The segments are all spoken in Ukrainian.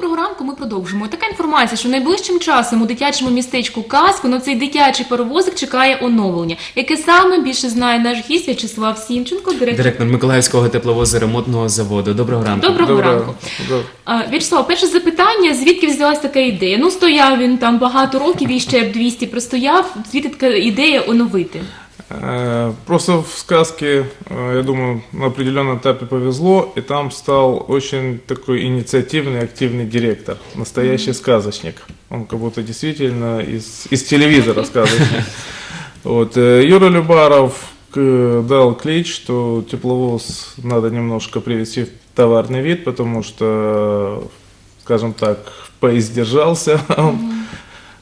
Доброго ранку. Ми продовжимо. Така інформація, що найближчим часом у дитячому містечку Каску на цей дитячий паровозик чекає оновлення, яке саме більше знає наш гість В'ячеслав Сімченко, директор. Директор Миколаївського тепловозоремонтного заводу. Доброго ранку. Доброго Доброго. ранку. Доброго. В'ячеслав, перше запитання: звідки взялась така ідея? Ну, стояв він там багато років і ще б 200 простояв. Звідки така ідея оновити? Э, Просто в сказке, э, я думаю, на определенном этапе повезло, и там стал очень такой инициативный, активный директор, настоящий сказочник. Он как будто действительно из, из телевизора сказочник. Вот, э, Юра Любаров дал клич, что тепловоз надо немножко привести в товарный вид, потому что, скажем так, поиздержался.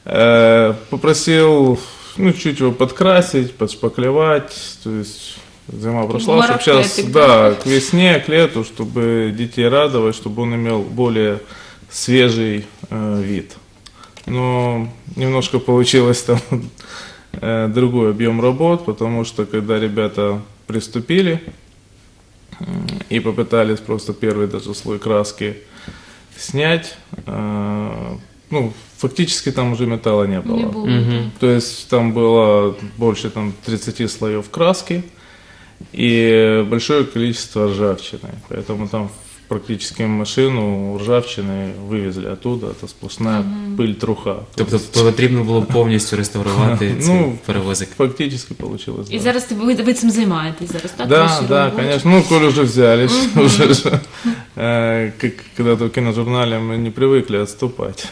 Э, Попросил ну, чуть его подкрасить, подшпаклевать, то есть зима прошла, чтобы сейчас, да? к весне, к лету, чтобы детей радовать, чтобы он имел более свежий э, вид. Но немножко получилось там э, другой объем работ, потому что когда ребята приступили и попытались просто первый даже слой краски снять, э, ну, фактически там уже металла не было. Не було. Мгм. То есть там было больше там, 30 слоев краски и большое количество ржавчины. Поэтому там практически машину ржавчины вывезли оттуда. Это сплошная пыль труха. То Тобто есть потрібно було повністю реставрувати цей Ну, перевозик. фактически получилось. І да. зараз ви, ви цим займаєтесь зараз, так? Да, Ваші да, роботи? конечно. Ну, коль уже взялись, уже же, э, как когда-то в киножурнале мы не привыкли отступать.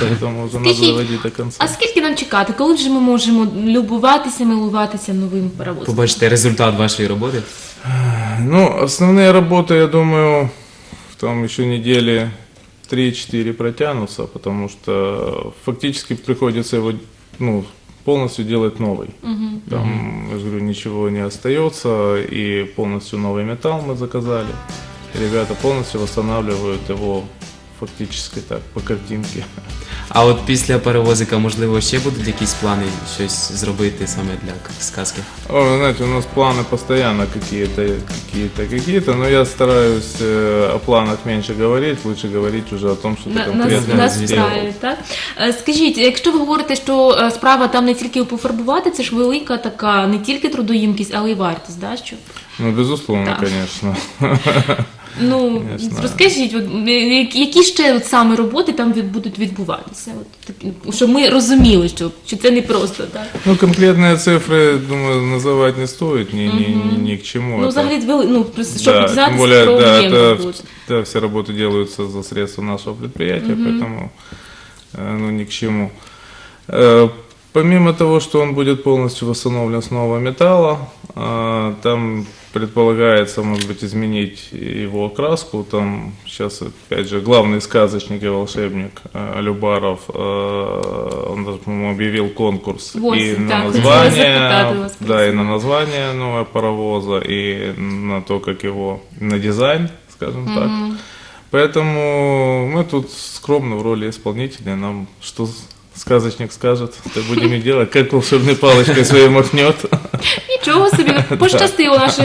Поэтому уже надо Скажіть, доводить до конца. А скільки нам чекати? Коли вже ми можемо любуватися, милуватися новим паровозом? Побачите результат вашої роботи. Ну, основные работы, я думаю, там еще недели 3-4 протянутся, потому что фактически приходится его ну, полностью делать новый. Там, я же говорю, ничего не остается, и полностью новый металл мы заказали. И ребята полностью восстанавливают его фактически так, по картинке. А от після перевозика, можливо, ще будуть якісь плани щось зробити саме для сказки. О, вы знаете, у нас планы постоянно какие-то, какие-то, какие-то, но я стараюсь э, о планах меньше говорить, лучше говорить уже о том, что На, ты нас, конкретно нас сделал. вправляють, так? Е, Скажіть, якщо ви говорите, що е, справа там не тільки пофарбувати, це ж велика така не тільки трудоємкість, але й вартість, да? Що? Ну, безусловно, Да. конечно. Ну, Конечно. розкажіть, от, е, які які ще от саме роботи там від, будуть відбуватися? От, такі, щоб ми розуміли, що, що це не просто, так? Ну, конкретные цифры, думаю, называть не стоит ни, ни, ни, ни к чему. Ну, Это- взагалі, вели- ну, просто, щоб да, взяти тем более, да, справді это, роботи. да, все работы делаются за средства нашего предприятия, поэтому э, ну, ни к чему. Э, Помимо того, что он будет полностью восстановлен с нового металла, э, там предполагается, может быть, изменить его окраску. Там сейчас, опять же, главный сказочник и волшебник э, Любаров, э, он даже, по-моему, объявил конкурс Вот, и да, на название, да, и на название нового паровоза, и на то, как его, на дизайн, скажем так. Поэтому мы тут скромно в роли исполнителя, нам что сказочник скажет, то будем и делать, как волшебной палочкой своей махнет. Нічого собі пощастило наше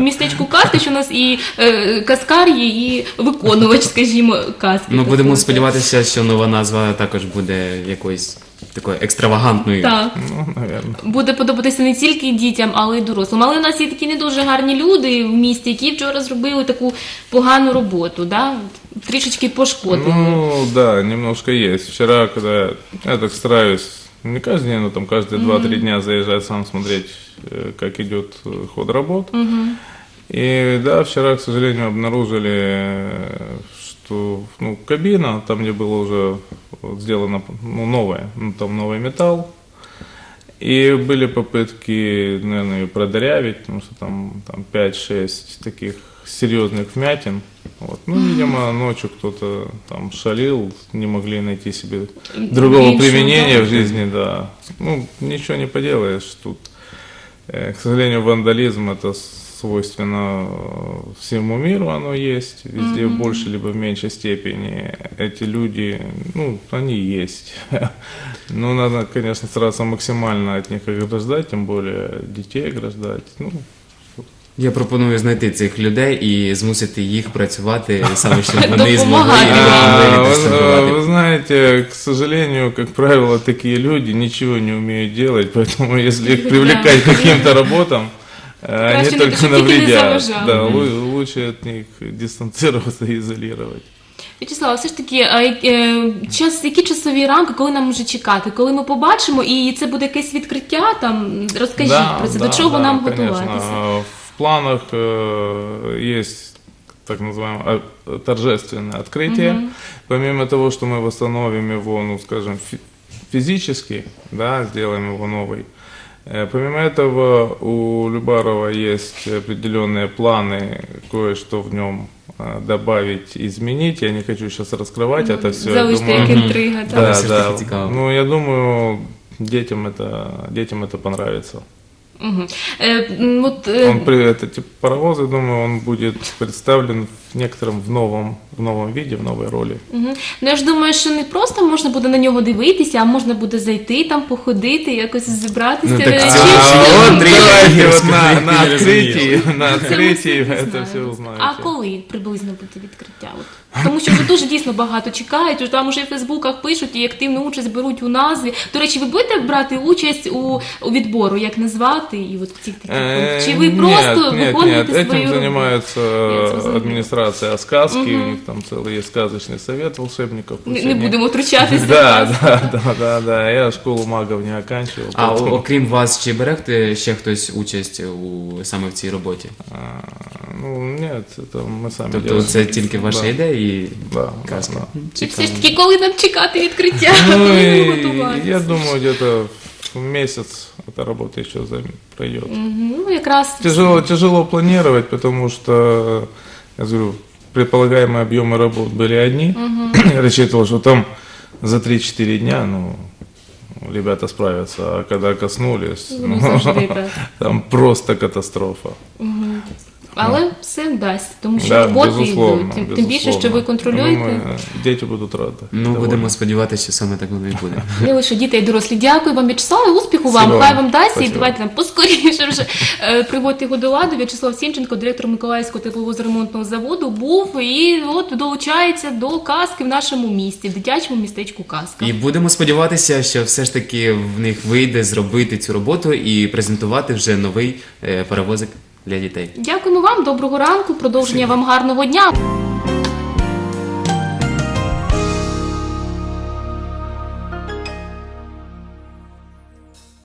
містечку казки, що у нас і е, каскар є, і виконувач, скажімо, казки. Ну, будемо сподіватися, що нова назва також буде якоюсь такою екстравагантною. Так. Ну, наверное. Буде подобатися не тільки дітям, але й дорослим. Але у нас є такі не дуже гарні люди в місті, які вчора зробили таку погану роботу, да? трішечки пошкодили. Ну, да, немножко есть. Вчера, когда я так стараюсь, не каждый день, но там каждые 2-3 дня заезжать сам смотреть, э, как идет э, ход работ. И да, вчера, к сожалению, обнаружили, что ну, кабина, там где было уже вот сделано ну, новое, ну, там новый металл. И были попытки, наверное, ее продырявить, потому что там, там 5-6 таких серьезных вмятин. Вот. Ну, видимо, ночью кто-то там шалил, не могли найти себе другого Меньше, применения да. в жизни, да. Ну, ничего не поделаешь тут. Э, К сожалению, вандализм это свойственно э, всему миру, оно есть, везде в большей либо в меньшей степени. Эти люди, ну, они есть. Но надо, конечно, стараться максимально от них ограждать, тем более детей ограждать. Ну, Я пропоную знайти цих людей і змусити їх працювати саме, щоб вони змогли Допомагати і вам. А, вам Вы, дистрибувати. вы знаете, к сожалению, как правило, такие люди ничего не умеют делать, поэтому если их Да. привлекать к каким-то работам, э, они Краще не только щоб тільки не навредят. заважали. Да, лу- лучше от них дистанцироваться и изолировать. В'ячеслав, все ж таки, а, е, час, які часові рамки, коли нам може чекати? Коли ми побачимо, і це буде якесь відкриття, там розкажіть про це, до чого нам конечно. готуватися? В планах э, есть так называемое э, торжественное открытие. Помимо того, что мы восстановим его, ну, скажем, фи- физически, да, сделаем его новый. э, Помимо этого, у Любарова есть определенные планы, кое-что в нем э, добавить, изменить. Я не хочу сейчас раскрывать это все. Залиште як інтрига. Да, да. цікаво. Ну, я думаю, детям это, детям это понравится. Мгм. Э, вот, от, е, Он при это типа, паровозы, думаю, он будет представлен в некотором в новом, в новом виде, в новой роли. Мгм. Ну я ж думаю, що не просто можна буде на нього дивитися, а можна буде зайти там, походити, якось зібратися. Ну, так Чи- це чи- ж А, вот Андрей давайте вот Расскажи, на, я на не открытии, на Це ми открытии всі это знаємо. все узнаете. А коли приблизно буде відкриття? От. Тому що вже дуже дійсно багато чекають, там уже в Фейсбуках пишуть і активну участь беруть у назві. До речі, ви будете брати участь у, у відбору, як назвати і от в цих таких Э, чи ви просто нет, нет, виконуєте нет, свою этим роботу? занимается Я зрозуміла. администрация сказки, у них там целый есть сказочный совет волшебников. Не, Пусть не они- будемо втручатися. Да, да, да, да, да. Я школу магов не оканчивал. А о- поэтому, окрім вас, чи бере хто- ще хтось участь у саме в цій роботі? а, ну, нет, это мы сами Тобто делаем. це тільки ваша Да. ідея і Да, казка. да, І все ж таки, коли нам чекати відкриття, Ну, коли ми и готуватися? я думаю, где-то в месяц эта работа еще за- пройдет. Мгм, Ну, якраз Тяжело, тяжело планировать, потому что, я говорю, предполагаемые объемы работ были одни. Я рассчитывал, что там за 3-4 дня, ну, ребята справятся. А когда коснулись, Ну, там просто катастрофа. Але все вдасть, тому що Да, роботи безусловно, йдуть. Тим, тим більше, що ви контролюєте. Думаю, дети будут рады. ну довольны. будемо сподіватися, що саме так воно і буде. Не лише діти і дорослі. Дякую вам, В'ячеславе, успіху вам, Спасибо хай вам. вам дасть і Спасибо. давайте нам поскоріше вже е, приводьте його до ладу. В'ячеслав Сімченко, директор Миколаївського тепловозоремонтного заводу, був і от долучається до казки в нашому місті, в дитячому містечку Казка. І будемо сподіватися, що все ж таки в них вийде зробити цю роботу і презентувати вже новий е, паровозик для дітей. Дякуємо вам, доброго ранку, продовження вам гарного дня.